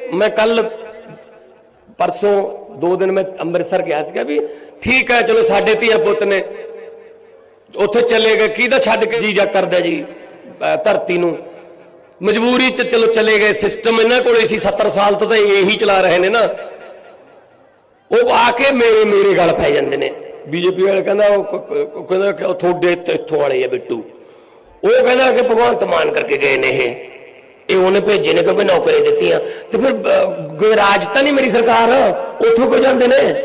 ਮੈਂ ਕੱਲ ਪਰਸੋਂ ਦੋ ਦਿਨ ਮੈਂ ਅੰਮ੍ਰਿਤਸਰ ਗਿਆ ਸੀਗਾ ਵੀ ਠੀਕ ਹੈ, ਚਲੋ ਸਾਡੇ ਧੀਆ ਪੁੱਤ ਨੇ ਉੱਥੇ ਚਲੇ ਗਏ। ਕਿਹਦਾ ਛੱਡ ਕੇ ਜੀਜਾ ਕਰਦਾ ਜੀ ਧਰਤੀ ਨੂੰ? ਮਜਬੂਰੀ ਚ ਚਲੋ ਚਲੇ ਗਏ। ਸਿਸਟਮ ਇਹਨਾਂ ਕੋਲੇ ਸੀ 70 ਸਾਲ ਤੋਂ ਤਾਂ ਇਹੀ ਚਲਾ ਰਹੇ ਨੇ ਨਾ। ਉਹ ਆ ਕੇ ਮੇਰੇ ਮੇਰੇ ਗੱਲ ਪੈ ਜਾਂਦੇ ਨੇ। ਬੀਜੇਪੀ ਵਾਲੇ ਕਹਿੰਦਾ, ਉਹ ਕਹਿੰਦਾ ਕਿ ਉਹ ਤੁਹਾਡੇ ਇੱਥੋਂ ਵਾਲੇ ਆ ਬਿੱਟੂ। ਉਹ ਕਹਿੰਦਾ ਕਿ ਭਗਵੰਤ ਮਾਨ ਕਰਕੇ ਗਏ ਨੇ ਇਹ। ਇਹ ਉਹਨੇ ਭੇਜੇ ਨੇ ਕਿਉਂਕਿ ਨੌਕਰੀ ਦਿੱਤੀਆਂ। ਤੇ ਫਿਰ ਅਹ, ਗੁਜਰਾਜ ਤਾਂ ਨਹੀਂ ਮੇਰੀ ਸਰਕਾਰ? ਉੱਥੋਂ ਕੋ ਜਾਂਦੇ ਨੇ?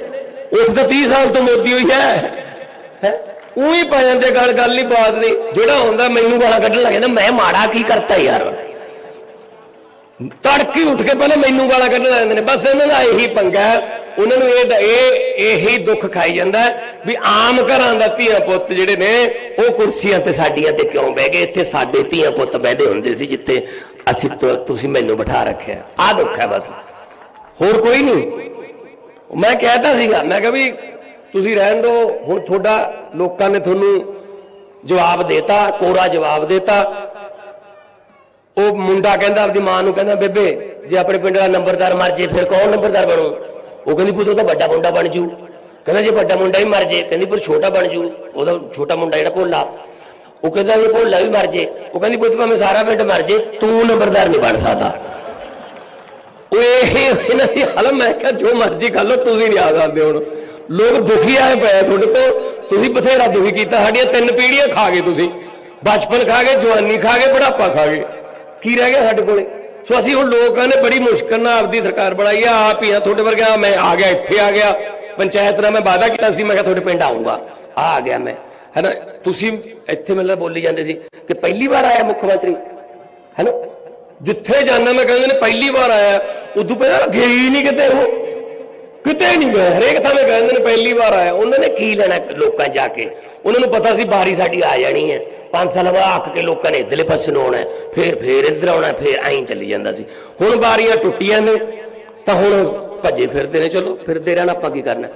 ਉੱਥੇ ਤਾਂ 30 ਸਾਲ ਤੋਂ ਮੋਦੀ ਹੋਈ ਹੈ। ਹੈ? ਉਹੀ ਪਾ ਜਾਂਦੇ ਗੱਲ ਗੱਲ ਨਹੀਂ ਬਾਤ ਨਹੀਂ। ਜਿਹੜਾ ਹੁੰਦਾ ਮੈਨੂੰ ਗਾਲਾਂ ਕੱਢਣ ਲੱਗ ਜਾਂਦਾ ਮੈਂ ਮਾੜਾ ਕੀ ਕਰਤਾ ਯਾਰ? ਤੜਕੀ ਉੱਠ ਕੇ ਪਹਿਲਾਂ ਮੈਨੂੰ ਗਾਲਾਂ ਕੱਢਣ ਲੱਗ ਜਾਂਦੇ ਨੇ। ਬਸ ਇਹਨਾਂ ਦਾ ਇਹੀ ਪੰਗਾ ਉਹਨਾਂ ਨੂੰ ਇਹ ਇਹ ਇਹੀ ਦੁੱਖ ਖਾਈ ਜਾਂਦਾ ਵੀ ਆਮ ਘਰਾਂ ਦਾ ਧੀਆਂ ਪੁੱਤ ਜਿਹੜੇ ਨੇ, ਉਹ ਕੁਰਸੀਆਂ ਤੇ ਸਾਡੀਆਂ ਤੇ ਕਿਉਂ ਬਹਿ ਗਏ? ਇੱਥੇ ਸਾਡੇ ਧੀਆਂ ਪੁੱਤ ਬਹਿਦੇ ਹੁੰਦੇ ਸੀ ਜਿੱਥੇ ਅਸੀਂ ਤੁਸੀਂ ਮੈਨੂੰ ਬਿਠਾ ਰੱਖਿਆ। ਆਹ ਦੁੱਖ ਹੈ ਬਸ। ਹੋਰ ਕੋਈ ਨਹੀਂ। ਮੈਂ ਕਹਿਤਾ ਸੀਗਾ, ਮੈਂ ਕਿਹਾ ਵੀ ਤੁਸੀਂ ਰਹਿਣ ਦਿਓ ਹੁਣ ਤੁਹਾਡਾ ਲੋਕਾਂ ਨੇ ਤੁਹਾਨੂੰ ਜਵਾਬ ਦੇਤਾ, ਕੋਰਾ ਜਵਾਬ ਦੇਤਾ। ਉਹ ਮੁੰਡਾ ਕਹਿੰਦਾ, ਆਪਦੀ ਮਾਂ ਨੂੰ ਕਹਿੰਦਾ, ਬੇਬੇ, ਜੇ ਆਪਣੇ ਪਿੰਡ ਦਾ ਨੰਬਰਦਾਰ ਮਰ ਜੇ, ਫਿਰ ਕੌਣ ਨੰਬਰਦਾਰ ਬਣੂ? ਉਹ ਕਹਿੰਦੀ, ਪੁੱਤ, ਉਹ ਤਾਂ ਵੱਡਾ ਮੁੰਡਾ ਬਣ ਜੂ। ਕਹਿੰਦਾ, ਜੇ ਵੱਡਾ ਮੁੰਡਾ ਹੀ ਮਰ ਜੇ, ਕਹਿੰਦੀ ਪਰ ਛੋਟਾ ਬਣ ਜੂ। ਉਹਦਾ ਛੋਟਾ ਮੁੰਡਾ ਜਿਹੜਾ ਭੋਲਾ। ਉਹ ਕਹਿੰਦਾ, ਜੇ ਭੋਲਾ ਵੀ ਮਰ ਜੇ, ਉਹ ਕਹਿੰਦੀ, ਪੁੱਤ, ਭਾਵੇਂ ਸਾਰਾ ਪਿੰਡ ਮਰ ਜੇ, ਤੂੰ ਨੰਬਰਦਾਰ ਨਹੀਂ ਬਣ ਸਕਦਾ। ਉਹ ਇਹ ਇਹਨਾਂ ਦੀ ਹਾਲਤ ਮੈਂ ਕਿਹਾ, ਜੋ ਮਰਜ਼ੀ ਕਰ ਲਓ, ਤੁਸੀਂ ਨਹੀਂ ਆ ਸਕਦੇ ਹੁਣ। ਲੋਕ ਦੁਖੀ ਆਏ ਪਏ ਤੁਹਾਡੇ ਤੋਂ। ਤੁਸੀਂ ਬਥੇਰਾ ਦੁਖੀ ਕੀਤਾ, ਸਾਡੀਆਂ ਤਿੰਨ ਪੀੜ੍ਹੀਆਂ ਖਾ ਗਏ ਤੁਸੀਂ। ਬਚਪਨ ਖਾ ਗਏ, ਜਵਾਨੀ ਖਾ ਗਏ, ਬੁਢਾਪਾ ਖਾ ਗਏ। ਕੀ ਰਹਿ ਗਿਆ ਸਾਡੇ ਕੋਲੇ? ਸੋ ਅਸੀਂ ਹੁਣ ਲੋਕਾਂ ਨੇ ਬੜੀ ਮੁਸ਼ਕਲ ਨਾਲ ਆਪਦੀ ਸਰਕਾਰ ਬਣਾਈ ਆ, ਆਪ ਹੀ ਆ, ਤੁਹਾਡੇ ਵਰਗਾ ਮੈਂ ਆ ਗਿਆ, ਇੱਥੇ ਆ ਗਿਆ। ਪੰਚਾਇਤ ਨਾਲ ਮੈਂ ਵਾਅਦਾ ਕੀਤਾ ਸੀ, ਮੈਂ ਕਿਹਾ ਤੁਹਾਡੇ ਪਿੰਡ ਆਉਂਗਾ ਆ ਆ ਗਿਆ ਮੈਂ। ਹੈਨਾ? ਤੁਸੀਂ ਇੱਥੇ ਮਤਲਬ ਬੋਲੀ ਜਾਂਦੇ ਸੀ ਕਿ ਪਹਿਲੀ ਵਾਰ ਆਇਆ ਮੁੱਖ ਮੰਤਰੀ। ਹੈਨਾ? ਜਿੱਥੇ ਜਾਂਦਾ ਮੈਂ ਕਹਿੰਦੇ ਨੇ ਪਹਿਲੀ ਵਾਰ ਆਇਆ, ਉਦੋਂ ਪਹਿਲਾਂ ਗਈ ਨਹੀਂ ਕਿਤੇ ਉਹ। ਕਿਤੇ ਨਹੀਂ ਗਏ। ਹਰੇਕ ਥਾਂ ਤੇ ਕਹਿੰਦੇ ਨੇ ਪਹਿਲੀ ਵਾਰ ਆਇਆ। ਉਹਨਾਂ ਨੇ ਕੀ ਲੈਣਾ ਲੋਕਾਂ ਜਾ ਕੇ? ਉਹਨਾਂ ਨੂੰ ਪਤਾ ਸੀ ਬਾਰੀ ਸਾਡੀ ਆ ਜਾਣੀ ਹੈ। ਪੰਜ ਸਾਲ ਬਾਅਦ ਆਖ ਕੇ ਲੋਕਾਂ ਨੇ ਇਧਰਲੇ ਪਾਸੇ ਨੂੰ ਆਉਣਾ ਫੇਰ ਫੇਰ ਇੱਧਰ ਆਉਣਾ ਫੇਰ ਐਂ ਚੱਲੀ ਜਾਂਦਾ ਸੀ। ਹੁਣ ਬਾਰੀਆਂ ਟੁੱਟੀਆਂ ਨੇ। ਤਾਂ ਹੁਣ ਭੱਜੇ ਫਿਰਦੇ ਨੇ। ਚਲੋ, ਫਿਰਦੇ ਰਹਿਣਾ ਆਪਾਂ ਕੀ ਕਰਨਾ